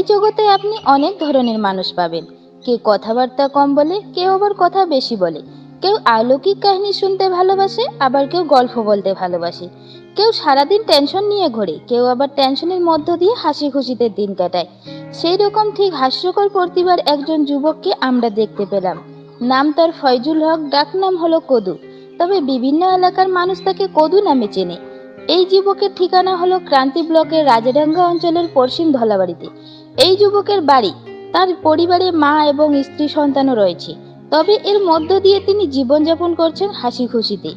এই জগতে আপনি অনেক ধরনের মানুষ পাবেন। কেউ কথাবার্তা কম বলে, কেউ আবার কথা বেশি বলে। কেউ অলৌকিক কাহিনী শুনতে ভালোবাসে, আবার কেউ গল্প বলতে ভালোবাসে। কেউ সারাদিন টেনশন নিয়ে ঘোরে, কেউ আবার টেনশনের মধ্য দিয়ে হাসি খুশিতে দিন কাটায়। সেই রকম ঠিক হাস্যকর প্রতিভার একজন যুবককে আমরা দেখতে পেলাম। নাম তার ফয়জুল হক, ডাকনাম হলো কদু। তবে বিভিন্ন এলাকার মানুষ তাকে কদু নামে চেনে। এই যুবকের ঠিকানা হলো ক্রান্তি ব্লকের রাজাডাঙ্গা অঞ্চলের পশ্চিম ধলাবাড়িতে। এই যুবকের বাড়ি। তার পরিবারে মা এবং স্ত্রী সন্তানও রয়েছে। তবে এর মধ্য দিয়ে তিনি জীবনযাপন করছেন হাসি খুশিতে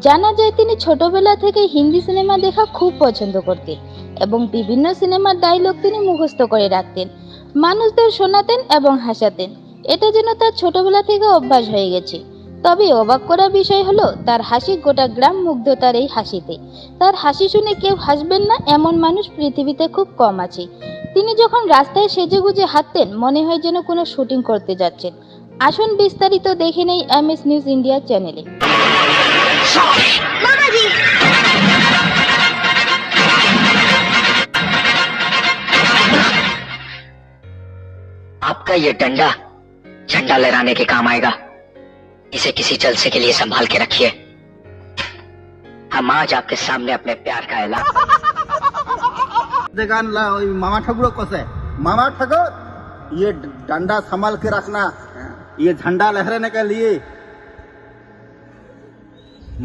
জানা যায় তিনি ছোটবেলা থেকে হিন্দি সিনেমা দেখা খুব পছন্দ করতেন এবং বিভিন্ন সিনেমার ডায়লগ তিনি মুখস্থ করে রাখতেন। মানুষদের শোনাতেন এবং হাসাতেন। এটা যেন তার ছোটবেলা থেকে অভ্যাস হয়ে গেছে। তবে অবাক করা বিষয় হলো, তার হাসি গোটা গ্রাম মুগ্ধ তার এই হাসিতে। তার হাসি শুনে কেউ হাসবেন না, এমন মানুষ পৃথিবীতে খুব কম আছে। তিনি যখন রাস্তায় সেজেগুজে হাঁটতেন মনে হয় যেন কোনো শুটিং করতে যাচ্ছেন আসুন বিস্তারিত দেখে নেই এম এস নিউজ ইন্ডিয়া চ্যানেলে आपका ये डंडा झंडा लहराने के काम आएगा इसे किसी जलसे के लिए संभाल के रखिए हम आज आपके सामने अपने प्यार का ऐलान देगान ला ओई मामा ठाकुर कसे मामा ठाकुर ये डंडा संभाल के रखना ये झंडा लहराने के लिए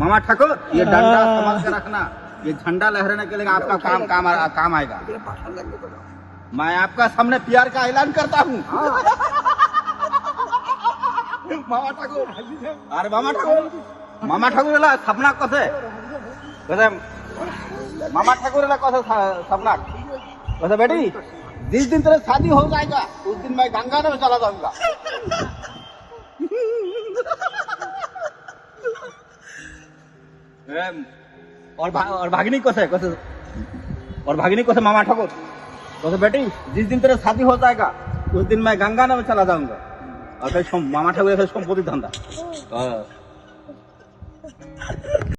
मामा ठाकुर ये डंडा संभाल के रखना ये झंडा लहराने के लिए आपका काम काम आ- काम आएगा मैं आपका सामने प्यार का ऐलान करता हूँ मामा ठाकुर अरे मामा ठाकुर मामा ठाकुर ला सपना कसे कसे मामा ठाकुर ला कसे स- सपना कसे बेटी जिस दिन तेरा शादी हो जाएगा उस दिन मैं गंगा में चला जाऊंगा एम, और भा, और भागनी कसे कसे और भागनी कसे मामा ठाकुर कसे बेटी जिस दिन तेरा शादी हो जाएगा उस दिन मैं गंगा में चला जाऊंगा और फिर सोम- मामा ठाकुर ऐसे সম্পত্তি ধান্দা